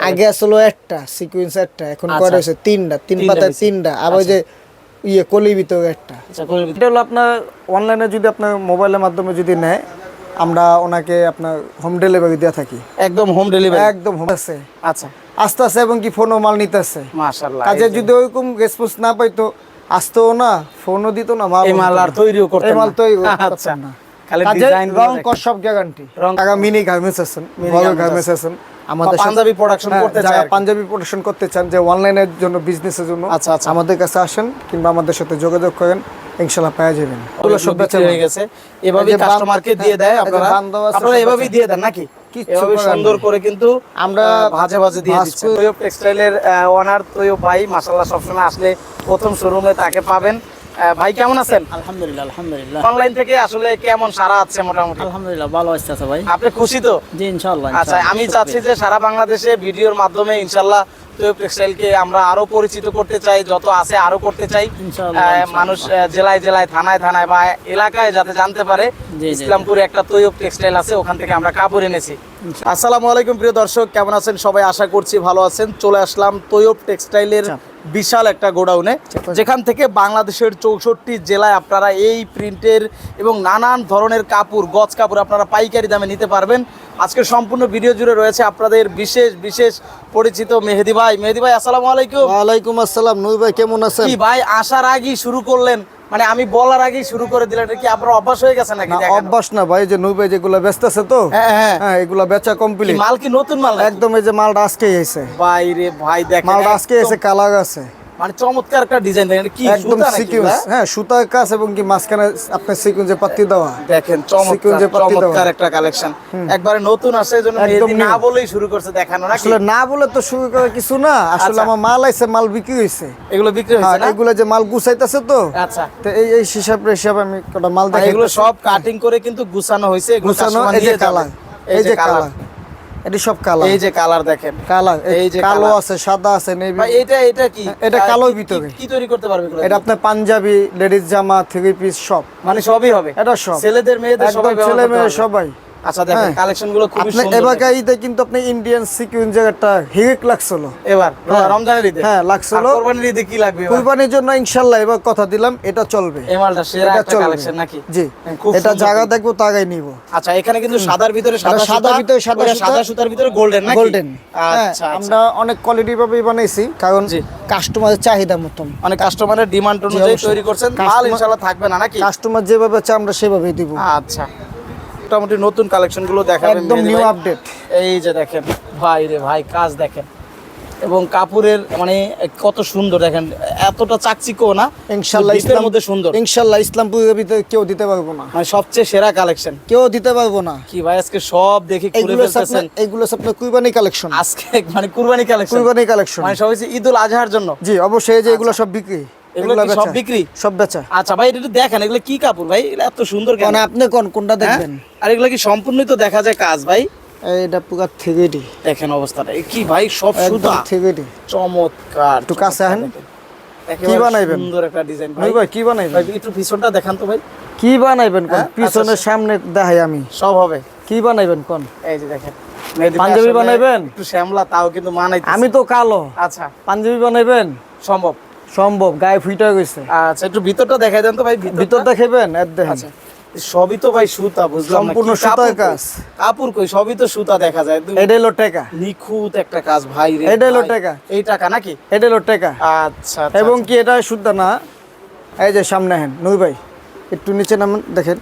আগে আসলে একটা সিকুয়েন্স একটা এখন আচ্ছা। করে হয়েছে তিনটা তিন পাতায় তিনটা আবার ওই যে ইয়ে কলিবিত একটা। আচ্ছা এটা হলো আপনার অনলাইনে যদি আপনার মোবাইলের মাধ্যমে যদি নেয় আমরা ওনাকে আপনার হোম ডেলিভারি দিয়ে থাকি। একদম হোম ডেলিভারি একদম হোম আছে। আচ্ছা। আস্তে আস্তে এবং কি ফোনও মাল নিতেছে। মাশাআল্লাহ কাজে যদি ওইরকম রেসপন্স না পাইতো আসতো না ফোনও দিত না মাল এই মাল আর তৈরিও করতেন এই মাল না। তৈরি আচ্ছা না খালি ডিজাইন রং কর সব গ্যারান্টি রং- টাকা মিনি গার্মেন্টস আছেন বড় গার্মেন্টস আছেন আমাদের পাঞ্জাবি production হ্যাঁ, করতে কি। পাঞ্জাবি প্রোডাকশন করতে চান যে অনলাইনের জন্য বিজনেসের জন্য আচ্ছা, আচ্ছা। আমাদের কাছে আসেন কিংবা আমাদের সাথে যোগাযোগ করেন পেয়ে যাবেন ওগুলো সব বেচা হয়ে গেছে। বান- কাস্টমারকে দিয়ে দেয় হ্যাঁ, এই যে আপনারা। আপনারা এভাবেই দিয়ে দেন নাকি? এভাবে সুন্দর করে কিন্তু আমরা ভাজে ভাজে দিয়ে দিচ্ছি তৈয়ব টেক্সটাইলের ওনার তৈয়ব ভাই মাশাআল্লাহ সবসময় আসলে প্রথম শোরুমে তাকে পাবেন। ভাই কেমন আছেন? আলহামদুলিল্লাহ আলহামদুলিল্লাহ। অনলাইন থেকে আসলে কেমন সারা আছে মোটামুটি? আলহামদুলিল্লাহ ভালো আসতেছে ভাই। আপনি খুশি তো? জি ইনশাআল্লাহ আচ্ছা আমি চাচ্ছি যে সারা বাংলাদেশে ভিডিওর মাধ্যমে ইনশাল্লাহ তৈয়ব টেক্সটাইলকে আমরা আরও পরিচিত করতে চাই যত আছে আরও করতে চাই। মানুষ জেলায় জেলায় থানায় থানায় বা এলাকায় যাতে জানতে পারে। ইসলামপুরে একটা তৈয়ব টেক্সটাইল আছে ওখান থেকে আমরা কাপড় এনেছি। আসসালামু আলাইকুম প্রিয় দর্শক কেমন আছেন? সবাই আশা করছি ভালো আছেন। চলে আসলাম তৈয়ব টেক্সটাইলের বিশাল একটা গোডাউনে যেখান থেকে বাংলাদেশের চৌষট্টি জেলায় আপনারা এই প্রিন্টের এবং নানান ধরনের কাপড় গজ কাপড় আপনারা পাইকারি দামে নিতে পারবেন। আজকে সম্পূর্ণ ভিডিও জুড়ে রয়েছে আপনাদের বিশেষ বিশেষ পরিচিত মেহেদি ভাই। মেহেদি ভাই আসসালামু আলাইকুম। ওয়ালাইকুম আসসালাম। নূর ভাই কেমন আছেন? ভাই আসার আগেই শুরু করলেন। মানে আমি বলার আগেই শুরু করে দিলে এটা কি আপনার অভ্যাস হয়ে গেছে নাকি? অভ্যাস না ভাই যে নুবে যেগুলো বেচতেছে আছে তো হ্যাঁ হ্যাঁ। এগুলো এগুলা বেচা কমপ্লিট মাল কি নতুন মাল একদম এই যে মালটা আজকে এসে ভাই রে ভাই দেখেন মালটা আজকে এসে কালার আছে। মানে চমৎকার একটা ডিজাইন দেখেন কি একদম সুতা নাকি হ্যাঁ সুতার কাজ এবং কি মাঝখানে আপনার সিকুয়েন্সে পাত্তি দেওয়া। দেখেন চমৎকার সিকুয়েন্সে। চমৎকার একটা কালেকশন একবারে নতুন আসে এই জন্য একদম মেহেদি না বলেই শুরু করছে দেখানো নাকি? আসলে না বলে তো শুরু করার কিছু না। আসলে আচ্ছা। আমার মাল আইছে মাল বিক্রি হয়েছে এগুলো বিক্রি হ্যাঁ হয়েছে না? এগুলো যে মাল গুছাইতেছে তো আচ্ছা। তো এই এই হিসাব হিসাবে আমি কটা মাল দেখাই এগুলো সব কাটিং করে কিন্তু গুছানো হয়েছে গুছানো এই যে। কালার। এই যে কালার। এটি সব কালার। এই যে কালার দেখেন। কালার এই যে কালো আছে সাদা আছে নেভি। এটা এটা কি? এটা কালোর ভিতরে। কি- কি তৈরি করতে পারবে এটা আপনার পাঞ্জাবি লেডিস জামা থ্রি পিস সব। মানে সবই হবে? এটা সব। ছেলেদের মেয়েদের সবাই ছেলে মেয়ে সবাই। আচ্ছা দেখেন। কালেকশনগুলো খুবই সুন্দর। এবার ঈদে কিন্তু আপনি ইন্ডিয়ান সিকুয়েন্স একটা হিরিক লাগছিল। এবার। রমজানের ঈদে? হ্যাঁ, লাগছিল। আর ঈদে কি লাগবে কুরবানির জন্য ইনশাল্লাহ এবার কথা দিলাম এটা চলবে। এই মালটা সেরা একটা কালেকশন নাকি? জি। এটা জায়গা দেখব তাগাই নিব। আচ্ছা এখানে কিন্তু সাদার ভিতরে সাদা এটা ভিতরে সাদা সাদা সুতার ভিতরে গোল্ডেন নাকি? গোল্ডেন আচ্ছা আমরা অনেক কোয়ালিটি ভাবেই বানাইছি কারণ। কাস্টমারের চাহিদা মতন। কাস্টমারের ডিমান্ড অনুযায়ী তৈরি করছেন মাল Customer- ইনশাআল্লাহ থাকবে না নাকি? কাস্টমার যেভাবে চায় আমরা সেভাবেই দিব। আচ্ছা। মোটামুটি নতুন কালেকশনগুলো দেখাবেন একদম নিউ আপডেট এই যে দেখেন ভাই রে ভাই কাজ দেখেন। এবং কাপড়ের মানে কত সুন্দর দেখেন এতটা চাকচিকো না ইনশাল্লাহ ইসলাম মধ্যে সুন্দর। ইনশাল্লাহ ইসলামপুরের ভিতরে কেউ দিতে পারব না। মানে সবচেয়ে সেরা কালেকশন। কেউ দিতে পারব না। কি ভাই আজকে সব দেখি খুলে ফেলতেছেন? এগুলো হচ্ছে আপনার কুরবানি কালেকশন। আজকে মানে কুরবানি কালেকশন। কুরবানি কালেকশন। মানে সবাই ঈদুল আজহার জন্য। জি অবশ্যই যে এগুলো সব বিক্রি। এগুলো কি সব বিক্রি? সব বেচা। আচ্ছা ভাই এটা দেখেন এগুলো কি কাপড় ভাই? এগুলো এত সুন্দর কেন? আপনি কোন কোনটা হ্যাঁ? দেখবেন? আর এগুলো কি সম্পূর্ণই তো দেখা যায় কাজ ভাই? এইটা পুরো থ্রিডি দেখেন অবস্থাটা কি ভাই সব সুতা। থ্রিডি চমৎকার একটু কাছে আহেন। একেবারে বানাইবেন? সুন্দর একটা ডিজাইন ভাই ভাই। ভাই কি বানাইবেন? ভাই একটু পিছনটা দেখান তো ভাই। কি বানাইবেন কোন? হ্যাঁ? পিছনের আচ্ছা, সামনে দেখাই আমি। সব হবে। কি বানাইবেন কোন? এই যে দেখেন পাঞ্জাবি বানাইবেন? একটু শ্যামলা তাও কিন্তু মানাই আমি তো কালো। আচ্ছা। পাঞ্জাবি বানাইবেন? সম্ভব। সম্ভব গায়ে ফুইটা গেছে। আচ্ছা একটু ভিতরটা দেখাই দেন তো ভাই ভিতর দেখেন। আচ্ছা সবই তো ভাই সুতা বুঝলাম না সম্পূর্ণ সুতার কাজ। কাপড় কই? সবই তো সুতা দেখা যায়। এটা হলো টাকা। নিখুঁত একটা কাজ ভাই রে এটা হলো টাকা। এই টাকা নাকি? এটা হলো টাকা। আচ্ছা আচ্ছা, এবং আচ্ছা। কি এটা শুদ্ধ না? এই যে সামনে হেন নই ভাই একটু নিচে নামান দেখেন।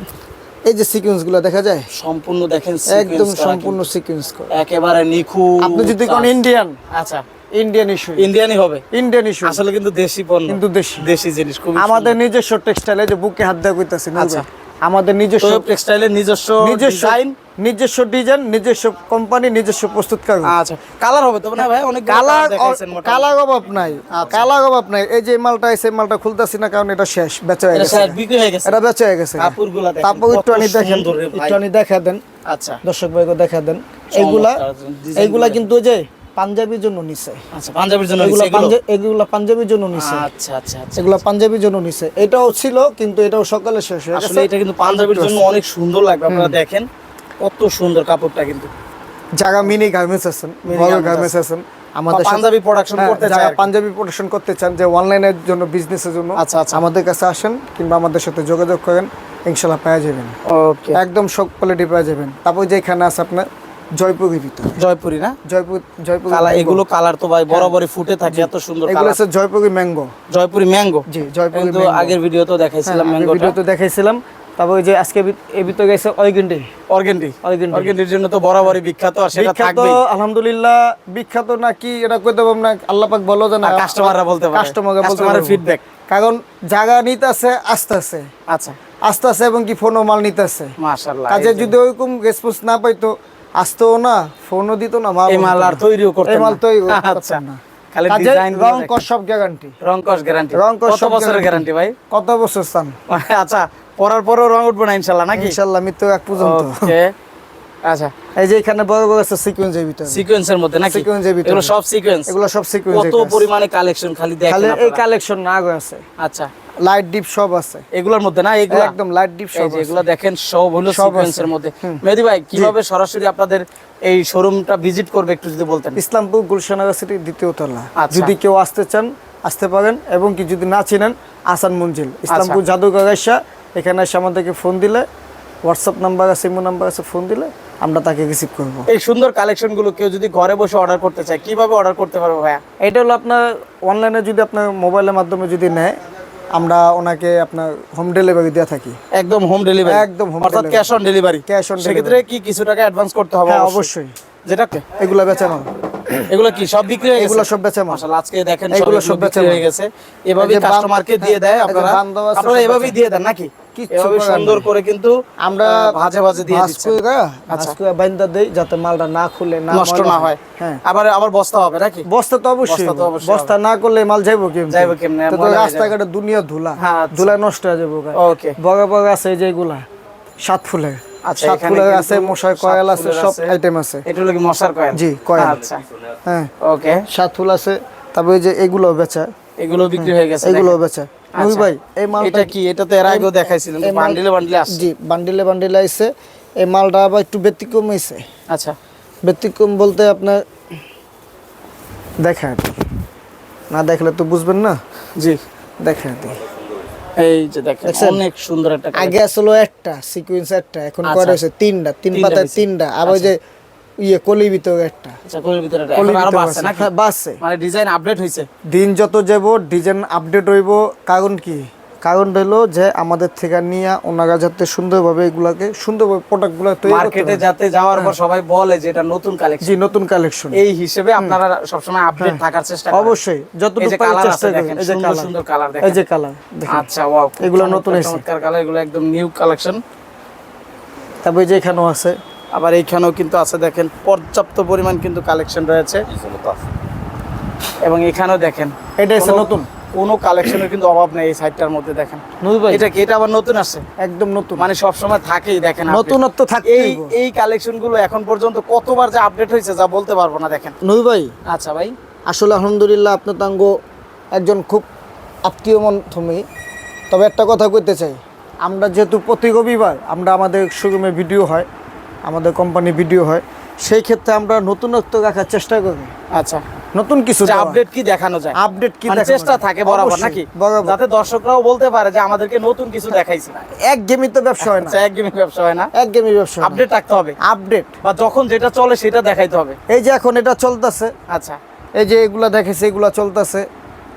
এই যে সিকুয়েন্সগুলো দেখা যায়? সম্পূর্ণ দেখেন একদম সম্পূর্ণ। সিকুয়েন্স একেবারে নিখুঁত। আপনি যদি কোন ইন্ডিয়ান আচ্ছা। ইন্ডিয়ান ইস্যু ইন্ডিয়ানই হবে। ইন্ডিয়ান ইস্যু আসলে কিন্তু দেশি পণ্য। কিন্তু দেশি। দেশি জিনিস খুব আমাদের নিজস্ব টেক্সটাইলে যে বুকে হাত দেওয়া আচ্ছা। আমাদের নিজস্ব টেক্সটাইলের নিজস্ব নিজস্ব ডিজাইন নিজস্ব ডিজাইন নিজস্ব কোম্পানি নিজস্ব প্রস্তুতকারক। আচ্ছা। কালার হবে তবে না ভাই? অনেক কালার কালার অভাব নাই। আচ্ছা। কালার অভাব নাই। এই যে মালটা এই মালটা খুলতাছি না কারণ এটা শেষ বেচা হয়ে গেছে। বিক্রি হয়ে গেছে। এটা বেচা হয়ে গেছে। কাপড়গুলা দেখেন, তারপর একটু আনি দেখেন। একটু আনি দেখা দেন। আচ্ছা। দর্শক ভাইকে দেখা দেন। এইগুলা এইগুলা কিন্তু যে পাঞ্জাবির জন্য নিছে। আচ্ছা পাঞ্জাবির জন্য এগুলা এগুলো? পাঞ্জাবির জন্য নিছে। আচ্ছা আচ্ছা আচ্ছা এগুলা পাঞ্জাবির জন্য নিছে। এটাও ছিল কিন্তু এটাও সকালে শেষ হয়ে আসলে এটা কিন্তু পাঞ্জাবির জন্য অনেক সুন্দর লাগবে আপনারা দেখেন। কত সুন্দর কাপড়টা কিন্তু। যারা মিনি গার্মেন্টস আছেন বড় গার্মেন্টস আছেন আমাদের পাঞ্জাবি production হ্যাঁ, করতে কি। পাঞ্জাবি প্রোডাকশন করতে চান যে অনলাইনের জন্য বিজনেসের জন্য আচ্ছা, আচ্ছা। আমাদের কাছে আসেন কিংবা আমাদের সাথে যোগাযোগ করেন ইনশাল্লাহ পেয়ে যাবেন। ওকে একদম সব কোয়ালিটি পাওয়া যাবেন। তারপর যে এখানে আছে আপনার জয়পুরের ভিতরে। জয়পুরি না? জয়পুর জয়পুর কালার এগুলো কালার তো ভাই বরাবরই ফুটে থাকে এত সুন্দর এগুলো আছে জয়পুরি ম্যাঙ্গো জয়পুরি ম্যাঙ্গো জি জয়পুরি কিন্তু ম্যাঙ্গো আগের ভিডিওতেও দেখাইছিলাম ভিডিওতে দেখাইছিলাম। তারপর ওই যে আজকে এর ভিতরে গেছে অয়গেন্ডি অর্গেন্ডি। Organdy। অর্গেন্ডির জন্য তো বরাবরই বিখ্যাত আর সেটা থাকবে আলহামদুলিল্লাহ বিখ্যাত নাকি এটা কইতে পারব না আল্লাহ পাক জানা। customer-রা বলতে পারে। কাস্টমাররা বলতে পারব। feedback। কারণ জায়গা নিতে আছে আস্তে আছে আচ্ছা। আস্তে আছে এবং কি ফোনও মাল নিতে আছে মাশাআল্লাহ কাজে যদি ওইরকম রেসপন্স না পাইতো আসতেও না ফোনও দিত না এই মাল আর তৈরিও করতে এই মাল তৈরি আচ্ছা। না। খালি ডিজাইন রং কর সব গ্যারান্টি রং কস গ্যারান্টি রং কস কত বছরের গ্যারান্টি ভাই? কত বছর স্থান আচ্ছা পরার পরও রং উঠবে না ইনশাআল্লাহ নাকি? ইনশাল্লাহ মৃত্যু এক পর্যন্ত। ওকে আচ্ছা এই যে এখানে বড় বড় আছে সিকোয়েন্সের ভিতরে। সিকোয়েন্সের মধ্যে নাকি? ভিতরে। এগুলো সব সিকোয়েন্স এগুলো সব সিকোয়েন্স কত পরিমাণে কালেকশন খালি দেখেন খালি এই কালেকশন না আছে। আচ্ছা। লাইট ডিপ সব আছে। এগুলোর মধ্যে না? এগুলো একদম লাইট ডিপ সব এগুলো দেখেন সব হলো সিকোয়েন্সের মধ্যে। মেহেদি ভাই কীভাবে সরাসরি আপনাদের এই শোরুমটা ভিজিট করবে একটু যদি বলতেন? ইসলামপুর গুলশানগর সিটি দ্বিতীয় তলা। আচ্ছা। যদি কেউ আসতে চান আসতে পারেন এবং কি যদি না চিনেন আসান মঞ্জিল। আচ্ছা। ইসলামপুর জাদুঘর আসা এখানে এসে আমাদেরকে ফোন দিলে হোয়াটসঅ্যাপ নাম্বার আছে ইমো নাম্বার আছে ফোন দিলে আমরা তাকে রিসিভ করব। এই সুন্দর কালেকশনগুলো কেউ যদি ঘরে বসে অর্ডার করতে চায় কীভাবে অর্ডার করতে পারবে ভাইয়া? এটা হলো আপনার অনলাইনে যদি আপনার মোবাইলের মাধ্যমে যদি নেয় আমরা ওনাকে আপনার হোম ডেলিভারি দেওয়া থাকি। একদম হোম ডেলিভারি একদম home অর্থাৎ cash on delivery Cash on সেক্ষেত্রে কি কিছু টাকা অ্যাডভান্স করতে হবে হ্যাঁ অবশ্যই। যেটা? এগুলো বেচা মাল এগুলো কি সব বিক্রি হয়ে গেছে? এগুলো সব বেচা মাল মাশাআল্লাহ আজকে দেখেন এগুলো সব বেচা হয়ে গেছে। এভাবে কাস্টমারকে দিয়ে দেয় আপনারা। আপনারা এভাবেই দিয়ে দেন নাকি? এভাবে সুন্দর করে কিন্তু আমরা ভাজে ভাজে দিয়ে ভাঁজ দিচ্ছেন। কইরা, ভাঁজ কইরা বাইন্দা দেই যাতে মালটা না খুলে না নষ্ট না হয়। আবার আবার বস্তা হবে নাকি? বস্তা তো অবশ্যই বস্তা তো হবে। অবশ্যই বস্তা না করলে মাল যাইবো কেমনে? যাইবো কেমনে? তো তো ময়লা রাস্তাঘাটে দুনিয়া ধুলা। আচ্ছা। ধুলা নষ্ট হয়ে যাব ওকে। বড় বড় আছে যেগুলা সাত আচ্ছা, এখানে আছে মশার কয়েল আছে সব আইটেম আছে। এটা হলো কি মশার কয়েল? জি, কয়েল। আচ্ছা। হ্যাঁ। ওকে। সাত ফুল আছে তারপরে যে এগুলো বেচা। এগুলো বিক্রি হয়ে গেছে এগুলো বেচা। আচ্ছা। ভাই এই মালটা এটা কি? এটা তো এর আগেও দেখাইছিলেন বান্ডিলে বান্ডিলে আসছে জি বান্ডিলে বান্ডিলে আইছে। এই মালটা আবার একটু ব্যতিক্রম হয়েছে আচ্ছা। ব্যতিক্রম বলতে আপনার দেখা না দেখলে তো বুঝবেন না। জি। দেখা দিই এই যে দেখেন অনেক সুন্দর একটা আগে আসলে একটা সিকুয়েন্স একটা এখন আচ্ছা। করে হয়েছে তিনটা তিন পাতায় তিনটা। আবার ওই যে ইয়ে কলির ভিতরে একটা। আচ্ছা হ্যাঁ, মানে ডিজাইন আপডেট হয়েছে দিন যত যাব ডিজাইন আপডেট হইব। কারণ কি? কারণ হইল যে আমাদের থেকে নিয়ে ওনারা যাতে সুন্দরভাবে এগুলাকে সুন্দরভাবে প্রোডাক্টগুলো তৈরি মার্কেটে যাতে যাওয়ার পর সবাই বলে যে এটা নতুন কালেকশন জি নতুন কালেকশন এই হিসেবে আপনারা সবসময় আপডেট থাকার চেষ্টা করেন। অবশ্যই। যতটুকু যে পারি চেষ্টা আছে করি দেখেন এই যে কালার সুন্দর কালার এই যে কালার আচ্ছা ওয়াও এগুলো নতুন এসেছে। চমৎকার কালার এগুলো একদম নিউ কালেকশন তারপরে যে এখানেও আছে। আবার এইখানেও কিন্তু আছে দেখেন পর্যাপ্ত পরিমাণ কিন্তু কালেকশন রয়েছে। এবং এখানেও দেখেন এটা এসে নতুন? কোনো কালেকশনের কিন্তু অভাব নেই এই সাইডটার মধ্যে দেখেন। এটা কি এটা আবার নতুন আসছে একদম নতুন। মানে সব সময় থাকেই দেখেন নতুনত্ব থাকে এই এই কালেকশনগুলো এখন পর্যন্ত কতবার যে আপডেট হয়েছে যা বলতে পারব না দেখেন। নবী ভাই? আচ্ছা ভাই। আসলে আলহামদুলিল্লাহ আপনার তাঙ্গ একজন খুব আত্মীয় মধ্যমে তবে একটা কথা কইতে চাই আমরা যেহেতু প্রতি রবিবার আমরা আমাদের শোরুমে ভিডিও হয় আমাদের কোম্পানি ভিডিও হয় সেই ক্ষেত্রে আমরা নতুনত্ব রাখার চেষ্টা করি। আচ্ছা। নতুন কিছু আপডেট কি দেখানো যায়? আপডেট কি মানে চেষ্টা থাকে বরাবর নাকি? যাতে দর্শকরাও বলতে পারে যে আমাদেরকে নতুন কিছু দেখাইছে। এক গেমই তো ব্যবসা হয় না। আচ্ছা একদমই ব্যবসা হয় না? এক গেমই ব্যবসা আপডেট রাখতে হবে। আপডেট বা যখন যেটা চলে সেটা দেখাইতে হবে। এই যে এখন এটা চলতেছে। আচ্ছা। এই যে এগুলা দেখেছে এগুলা চলতেছে।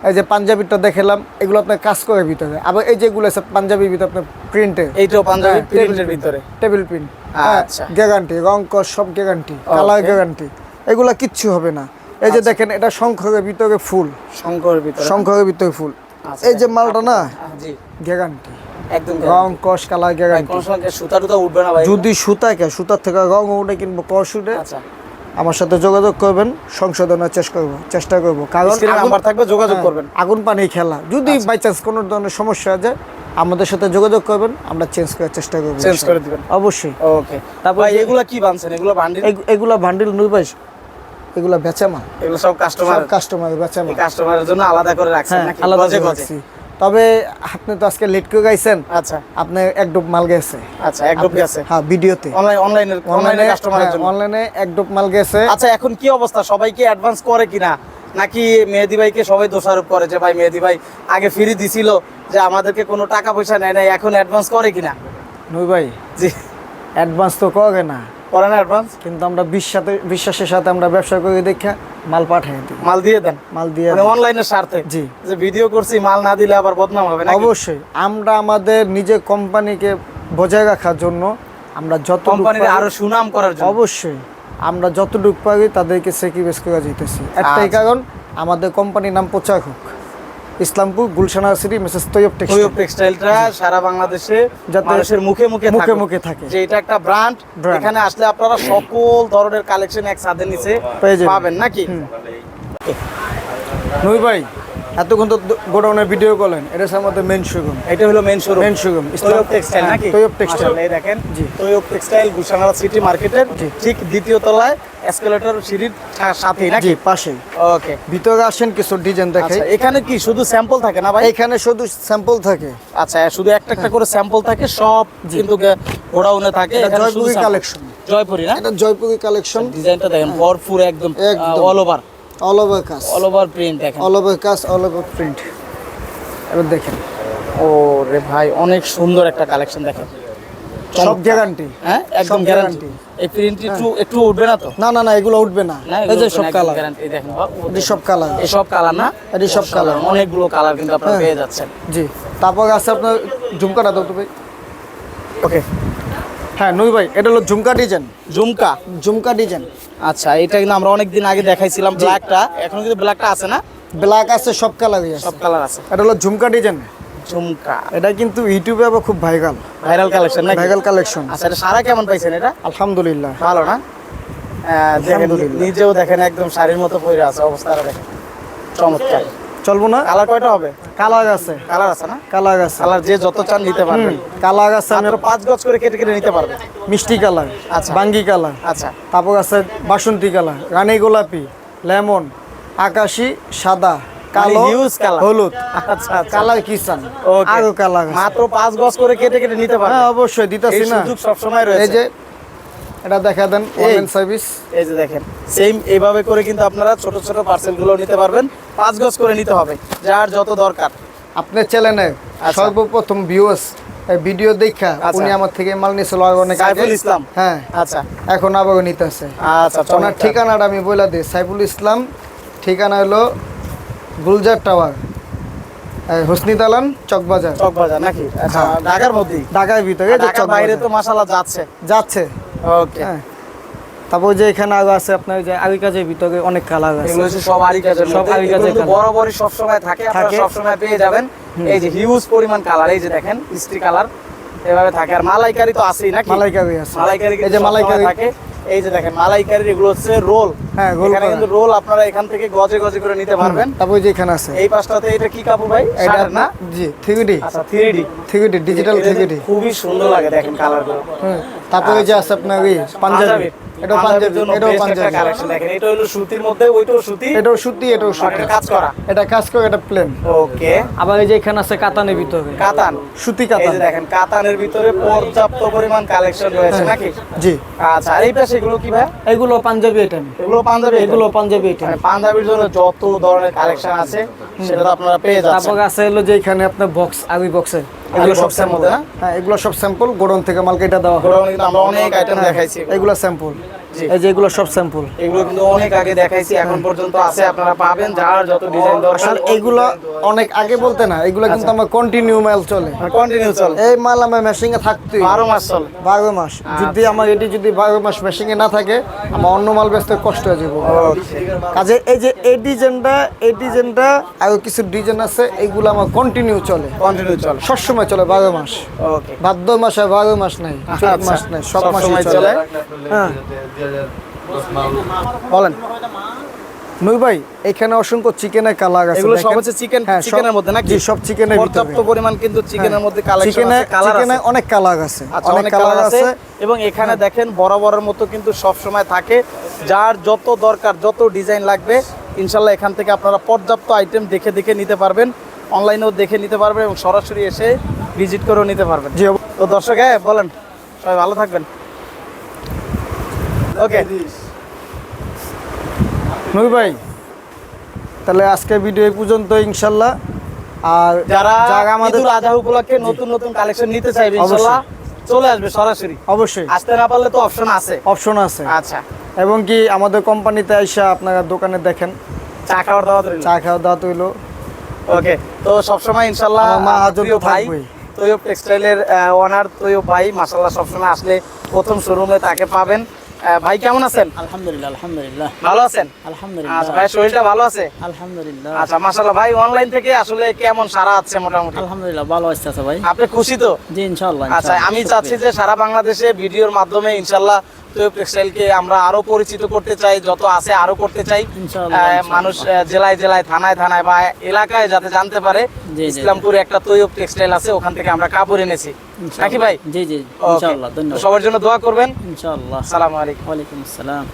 এই যে পাঞ্জাবিটা দেখালাম এগুলো আপনার কাজ করে ভিতরে। আবার এই যেগুলো আছে পাঞ্জাবির ভিতরে আপনার প্রিন্টে এইটাও পাঞ্জাবি হ্যাঁ, প্রিন্টের ভিতরে। টেবিল প্রিন্ট আচ্ছা। গ্যারান্টি সব গ্যারান্টি কালার. গ্যারান্টি এগুলা কিচ্ছু হবে না। এই যে দেখেন এটা শঙ্খরের ভিতরে ফুল। শঙ্কর ভিতরে। ফুল। আচ্ছা, এই যে মালটা না গ্যারান্টি একদম রং কস কালার গ্যারান্টি কোন সুতা টুতা উঠবে না ভাই। যদি সুতা কে সুতার থেকে রং উঠে কিনবো কস উঠে আচ্ছা। আমার সাথে যোগাযোগ করবেন সংশোধনের চেষ্টা করব চেষ্টা করব। কারণ আগুন- নাম্বার থাকবে যোগাযোগ হ্যাঁ, করবেন। আগুন পানি খেলা। যদি বাই চান্স কোনো ধরনের সমস্যা হয় যায় আমাদের সাথে যোগাযোগ করবেন আমরা চেঞ্জ করার চেষ্টা করব চেঞ্জ করে দিবেন। অবশ্যই। ওকে তারপর এগুলা কি বানছেন? এগুলো বান্ডিল এগুলা বান্ডিল নুই পাইস এগুলা বেচা মাল। এগুলো সব কাস্টমার সব কাস্টমার বেচা মাল। কাস্টমারের জন্য আলাদা করে রাখছেন হ্যাঁ নাকি? আলাদা করে রাখছি। তবে আপনি তো আজকে লেট করে গাইছেন। আচ্ছা। আপনি এক ডোপ মাল গেছে। আচ্ছা এক ডোপ গেছে। হ্যাঁ ভিডিওতে। অনলাইন অনলাইনে অনলাইনে কাস্টমারের জন্য। অনলাইনে এক ডোপ মাল গেছে। আচ্ছা এখন কি অবস্থা? সবাই কি অ্যাডভান্স করে কিনা? নাকি মেহেদি ভাইকে সবাই দোষারোপ করে যে ভাই মেহেদি ভাই আগে ফ্রি দিছিল যে আমাদেরকে কোনো টাকা পয়সা নেয় নাই এখন অ্যাডভান্স করে কিনা? নই ভাই। জি। অ্যাডভান্স তো করে না। করে না অ্যাডভান্স কিন্তু আমরা বিশ্বাসে বিশ্বাসের সাথে আমরা ব্যবসা করে দেখা মাল পাঠাই দিই। মাল দিয়ে দেন? মাল দিয়ে মানে। অনলাইনের স্বার্থে? জি। যে ভিডিও করছি মাল না দিলে আবার বদনাম হবে না অবশ্যই। আমরা আমাদের নিজের কোম্পানিকে বজায় রাখার জন্য আমরা যত কোম্পানির আরও সুনাম করার জন্য। অবশ্যই। আমরা যতটুকু পারি তাদেরকে সেক্রিফাইস করে যেতেছি একটাই আচ্ছা। কারণ আমাদের কোম্পানির নাম প্রচার হোক। Islampur Gulshana city message Taiyab textile Taiyab টেক্সটাইলটা সারা বাংলাদেশে মানুষের মুখে মুখে মুখে মুখে থাকে। যে এটা একটা ব্র্যান্ড এখানে আসলে আপনারা সকল ধরনের কালেকশন এক সাথে নিচে। পাবেন নাকি? নই ভাই এতক্ষণ তো গোডাউনের ভিডিও করলেন। এটা আমাদের মেন শোরুম এটা হলো main showroom main showroom Taiyab textile নাকি? তৈয়ব টেক্সটাইল এই দেখেন। জি। তৈয়ব টেক্সটাইল গুলশানারা সিটি মার্কেটের। ঠিক দ্বিতীয় তলায় এসকেলেটর সিঁড়ির সাথেই নাকি? পাশেই। ওকে ভিতরে আসেন কিছু ডিজাইন দেখাই আচ্ছা এখানে কি শুধু স্যাম্পল থাকে না ভাই? এখানে শুধু স্যাম্পল থাকে। আচ্ছা শুধু একটা একটা করে স্যাম্পল থাকে সব কিন্তু গোডাউনে থাকে। জয়পুরি কালেকশন জয়পুরি না? এটা জয়পুরি কালেকশন ডিজাইনটা দেখেন ভরপুর একদম। অল ওভার অল ওভার কাজ অল ওভার প্রিন্ট দেখেন। অল ওভার কাজ অল ওভার প্রিন্ট এবার দেখেন। ও রে ভাই অনেক সুন্দর একটা কালেকশন দেখেন। সব গ্যারান্টি হ্যাঁ? একদম গ্যারান্টি এই প্রিন্ট একটু একটু উঠবে না তো? না না না এগুলো উঠবে না। না এই যে সব কালার গ্যারান্টি দেখেন এটি সব কালার এই সব কালার না? এটি সব কালার অনেকগুলো কালার কিন্তু আপনারা হ্যাঁ। পেয়ে যাচ্ছেন। জি। তারপর আছে আপনার ঝুমকাটা দাও তো ভাই। ওকে হ্যাঁ নুই ভাই এটা হলো ঝুমকা ডিজাইন। ঝুমকা? ঝুমকা ডিজাইন। আচ্ছা এটা কিন্তু আমরা অনেক দিন আগে দেখাইছিলাম ব্ল্যাকটা এখন কিন্তু ব্ল্যাকটা আছে না? ব্ল্যাক আছে সব কালারই আছে। সব কালার আছে। এটা হলো ঝুমকা ডিজাইন। ঝুমকা। এটা কিন্তু ইউটিউবে আবার খুব ভাইরাল ভাইরাল কালেকশন নাকি? ভাইরাল কালেকশন আচ্ছা এটা সারা কেমন পাইছেন এটা? আলহামদুলিল্লাহ। ভালো না? দেখেন। নিজেও দেখেন একদম শাড়ির মতো পরে আছে অবস্থাটা দেখেন। চমৎকার। চলবো না। কালার কয়টা হবে? কালার আছে। কালার আছে না? কালার আছে। কালার যে যত চান নিতে পারবেন। কালার আছে আমি পাঁচ গজ করে কেটে কেটে নিতে পারবেন। মিষ্টি কালার আচ্ছা। বাঙ্গি কালার। আচ্ছা। তারপর আছে বাসন্তী কালার রানী গোলাপি লেমন আকাশি সাদা কালো huge colour। হলুদ। আচ্ছা আচ্ছা। কালার কিষান Okay. আরও কালার। মাত্র পাঁচ গজ করে কেটে কেটে নিতে পারবেন। হ্যাঁ অবশ্যই দিতেছি না। সুযোগ সবসময় এই যে এটা দেখা দেন অনলাইন সার্ভিস এই যে দেখেন সেম এইভাবে করে কিন্তু আপনারা ছোট ছোট পার্সেলগুলো নিতে পারবেন পাঁচ গজ করে নিতে হবে যার যত দরকার। আপনার চ্যানেলে। সর্বপ্রথম ভিউয়ার্স ভিডিও দেখা আচ্ছা। উনি আমার থেকে মাল নিয়েছিল অনেক সাইফুল ইসলাম। হ্যাঁ। আচ্ছা। এখন আবারও নিতেছে। আচ্ছা ওনার ঠিকানাটা আমি বলে দিই সাইফুল ইসলাম ঠিকানা হলো গুলজার টাওয়ার হুসনি দালান চকবাজার। চকবাজার নাকি? আচ্ছা হ্যাঁ। ঢাকার মধ্যেই? ঢাকার ভিতরে ঢাকার বাইরে তো মাশাআল্লাহ যাচ্ছে। যাচ্ছে। ওকে হ্যাঁ। তারপর যে এখানে আগে আছে আপনার যে আগে কাজের ভিতরে অনেক কালার আছে। এগুলো সব আগে কাজের সব আগে কাজের বড় বড় সব সময় থাকে আপনারা থাকে। সব সময় পেয়ে যাবেন। এই যে হিউজ পরিমাণ কালার এই যে দেখেন স্টি কালার এভাবে থাকে। আর মালাইকারি তো আছেই নাকি? মালাইকারি আছে। মালাইকারি এই যে মালাইকারি। থাকে। এই যে দেখেন মালাইকারির এগুলো হচ্ছে রোল। হ্যাঁ, এখানে কিন্তু রোল আপনারা এখান থেকে গজে গজে করে নিতে পারবেন। তারপর যে এখানে আছে। এই পাশটাতে এটা কি কাপড় ভাই? এটা না? জি থ্রি ডি আচ্ছা three D three D digital 3D খুবই সুন্দর লাগে দেখেন কালারগুলো তারপরে যে আছে আপনার ওই পাঞ্জাবি। পাঞ্জাবি এটাও পাঞ্জাবি। কালেকশন দেখেন এটা হলো সুতির মধ্যে ওইটাও সুতি। এটাও সুতি এটাও সুতি। এটা কাজ করা। এটা কাজ করে এটা প্লেন ওকে আবার এই যে এখানে আছে কাতানের ভিতরে। কাতান। সুতি এই কাতান। যে দেখেন কাতানের ভিতরে পর্যাপ্ত পরিমাণ কালেকশন রয়েছে হ্যাঁ। নাকি? জি। আচ্ছা আর এই পাশে এগুলো কি ভাই? এগুলো পাঞ্জাবি আইটেম এগুলো পাঞ্জাবি এগুলো পাঞ্জাবি আইটেম মানে পাঞ্জাবির জন্য যত ধরনের কালেকশন আছে সেটা আপনারা পেয়ে যাচ্ছেন। তারপর আছে হলো যে এখানে আপনার বক্স আরবি বক্সে এগুলো সব স্যাম্পল হ্যাঁ? এগুলো সব স্যাম্পল গোডাউন থেকে মালকে এটা দেওয়া হয় আমরা অনেক আইটেম দেখাইছি এগুলো। স্যাম্পল। এই যে এগুলো সব স্যাম্পল এগুলো কিন্তু অনেক আগে দেখাইছি এখন পর্যন্ত আছে আপনারা পাবেন যার যত ডিজাইন দরকার। আসলে এইগুলো অনেক আগে বলতে না এগুলো কিন্তু আমার কন্টিনিউ মাল চলে। কন্টিনিউ চলে। এই মাল আমার মেশিং এ থাকতেই। বারো মাস চলে। বারো মাস। যদি আমার এটি যদি বারো মাস মেশিং এ না থাকে আমার অন্য মাল বেচতে কষ্ট হয়ে যাব। কাজে এই যে এই ডিজাইনটা এই ডিজাইনটা আরও কিছু ডিজাইন আছে এইগুলো আমার কন্টিনিউ চলে। কন্টিনিউ চলে। সবসময় চলে বারো মাস। ওকে। ভাদ্র মাস আর বারো মাস নাই চোদ্দ আচ্ছা। মাস নাই সব সব চলে। চলে। হ্যাঁ। বলেন। নই ভাই এখানে অসংখ্য চিকেনের কালার আছে এগুলো সব হচ্ছে চিকেন হ্যাঁ, চিকেনের মধ্যে নাকি? সব চিকেনের ভিতরে। পর্যাপ্ত পরিমাণ কিন্তু চিকেনের মধ্যে কালেকশন আছে কালার চিকেনে আছে। অনেক কালার আছে আচ্ছা অনেক কালার আছে। এবং এখানে দেখেন বরাবরের মতো কিন্তু সব সময় থাকে যার যত দরকার যত ডিজাইন লাগবে ইনশাল্লাহ এখান থেকে আপনারা পর্যাপ্ত আইটেম দেখে দেখে নিতে পারবেন অনলাইনেও দেখে নিতে পারবেন এবং সরাসরি এসে ভিজিট করেও নিতে পারবেন। জি তো দর্শক হ্যাঁ বলেন। সবাই ভালো থাকবেন। ওকে নবী ভাই তাহলে আজকে ভিডিও এই পর্যন্ত ইনশাল্লাহ। আর যারা যারা আমাদের আজহা উপলক্ষে নতুন নতুন কালেকশন নিতে চাইবে ইনশাআল্লাহ চলে আসবে সরাসরি। অবশ্যই। আসতে না পারলে তো অপশন আছে। অপশন আছে। আচ্ছা। এবং কি আমাদের কোম্পানিতে আইসা আপনারা দোকানে দেখেন। চা খাওয়ার দাওয়াত রইল। চা খাওয়া দাওয়া হইল ওকে তো সবসময় ইনশাল্লাহ আমার মা তো ভাই। তৈয়ব টেক্সটাইলের ওনার তৈয়ব ভাই মাসাল্লাহ সবসময় আসলে প্রথম শোরুমে তাকে পাবেন। ভাই কেমন আছেন? আলহামদুলিল্লাহ আলহামদুলিল্লাহ। ভালো আছেন? আলহামদুলিল্লাহ। আচ্ছা ভাই শরীরটা ভালো আছে? আলহামদুলিল্লাহ। আচ্ছা ভাই অনলাইন থেকে আসলে কেমন সারা আছে মোটামুটি? আলহামদুলিল্লাহ ভালো ভাই। আপনি খুশি তো? জি ইনশাআল্লাহ আচ্ছা আমি চাচ্ছি যে সারা বাংলাদেশে ভিডিওর মাধ্যমে ইনশাল্লাহ টেক্সটাইলকে আমরা আরও পরিচিত করতে চাই যত আছে আরও করতে চাই। মানুষ জেলায় জেলায় থানায় থানায় বা এলাকায় যাতে জানতে পারে। ইসলামপুরে একটা তৈয়ব টেক্সটাইল আছে ওখান থেকে আমরা কাপড় এনেছি। নাকি ভাই? জি জি ইনশাআল্লাহ সবার জন্য দোয়া করবেন। ইনশাআল্লাহ। আসসালামু আলাইকুম। ওয়ালাইকুম আসসালাম।